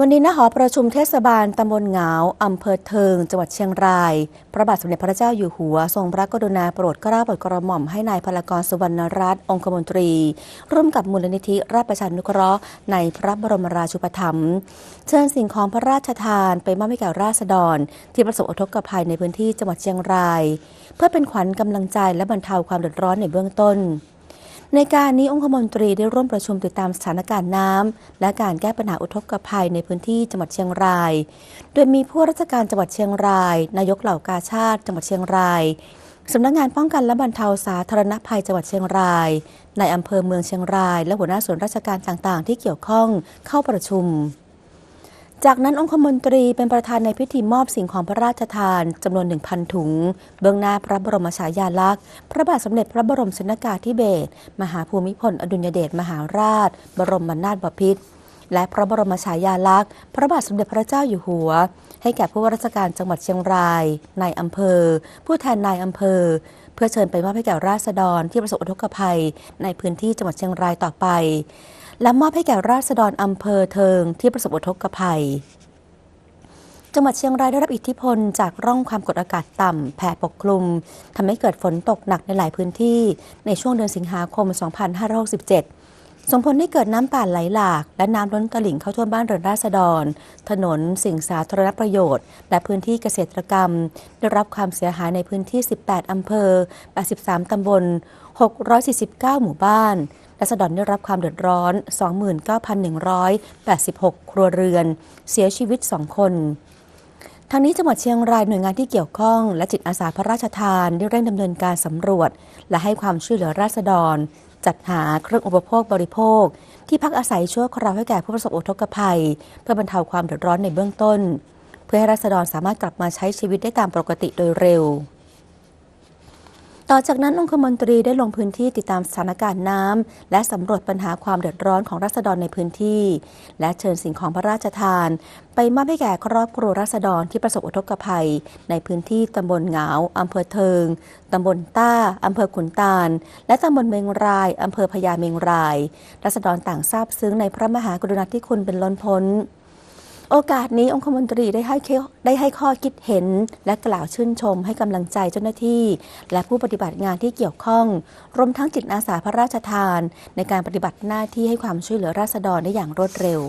วันนี้ณหอประชุมเทศบาลตำบลเหงาอำเภอเทิง จังหวัดเชียงราย พระบาทสมเด็จพระเจ้าอยู่หัว ทรงพระกรุณาโปรดเกล้าโปรดกระหม่อมให้นายพลกรสุวรรณรัตน์องคมนตรี ร่วมกับมูลนิธิราชประชานุเคราะห์ในพระบรมราชูปถัมภ์เชิญสิ่งของพระราชทานไปมอบให้แก่ราษฎร ที่ประสบอุทกภัยในพื้นที่จังหวัดเชียงราย เพื่อเป็นขวัญกำลังใจและบรรเทาความเดือดร้อนในเบื้องต้น ในการนี้องคมนตรีได้ร่วมประชุมติดตามสถานการณ์น้ำและการแก้ปัญหาอุทกภัยในพื้นที่จังหวัดเชียงราย โดยมีผู้ราชการจังหวัดเชียงราย นายกเหล่ากาชาติ จังหวัดเชียงรายสำนักงานป้องกันและบรรเทาสาธารณภัยจังหวัดเชียงราย ในอำเภอเมืองเชียงราย และหัวหน้าส่วนราชการต่างๆ ที่เกี่ยวข้องเข้าประชุม จากนั้นองคมนตรีเป็นประธานในพิธีมอบสิ่งของพระราชทานจำนวน 1,000 ถุง เบื้องหน้าพระบรมฉายาลักษณ์ พระบาทสมเด็จพระบรมชนกาธิเบศรมหาภูมิพลอดุลยเดชมหาราช บรมนาถบพิตรและพระบรมฉายาลักษณ์ พระบาทสมเด็จพระเจ้าอยู่หัว ให้แก่ผู้ว่าราชการจังหวัดเชียงรายนายอำเภอ ผู้แทนนายอำเภอ เพื่อเชิญไปมอบให้แก่ราษฎรที่ประสบอุทกภัย ในพื้นที่จังหวัดเชียงรายต่อไป และมอบให้แก่ราษฎรอำเภอเทิงที่ประสบอุทกภัย จังหวัดเชียงรายได้รับอิทธิพลจากร่องความกดอากาศต่ำแผ่ปกคลุมทำให้เกิดฝนตกหนักในหลายพื้นที่ในช่วงเดือนสิงหาคม 2567 ส่งผลให้เกิดน้ำป่าไหลหลาก และน้ำล้นตลิ่งเข้าท่วมบ้านเรือนราษฎร ถนนสิ่งสาธารณประโยชน์ และพื้นที่เกษตรกรรม ได้รับความเสียหายในพื้นที่ 18 อำเภอ 83 ตำบล 649 หมู่บ้านราษฎรได้รับความเดือดร้อน 29,186 ครัวเรือน เสียชีวิต 2 คนทางนี้จังหวัดเชียงรายหน่วยงานที่เกี่ยวข้อง และจิตอาสาพระราชทานได้เร่งดำเนินการสำรวจ และให้ความช่วยเหลือราษฎร จัดหาเครื่องอุปโภคบริโภค ที่พักอาศัยชั่วคราวให้แก่ผู้ประสบอุทกภัย เพื่อบรรเทาความเดือดร้อนในเบื้องต้น เพื่อให้รัษฎรสามารถกลับมาใช้ชีวิตได้ตามปกติโดยเร็ว ต่อจากนั้นองคมนตรีได้ลงพื้นที่ติดตามสถานการณ์น้ำและสำรวจปัญหาความเดือดร้อนของรัษฎรในพื้นที่ และเชิญสิ่งของพระราชทาน ไปมอบให้แก่ครอบครัวรัษฎรที่ประสบอุทกภัย ในพื้นที่ตำบลเหงาอำเภอเทิงตำบลต้าอำเภอขุนตาล และตำบลเมงรายอำเภอพญาเมงราย รัษฎรต่างทราบซึ้งในพระมหากรุณาธิคุณเป็นล้นพ้น โอกาสนี้องคมนตรีได้ให้ได้ให้ข้อคิดเห็น และกล่าวชื่นชมให้กำลังใจเจ้าหน้าที่ และผู้ปฏิบัติงานที่เกี่ยวข้อง รวมทั้งจิตอาสาพระราชทาน ในการปฏิบัติหน้าที่ให้ความช่วยเหลือราษฎรได้อย่างรวดเร็ว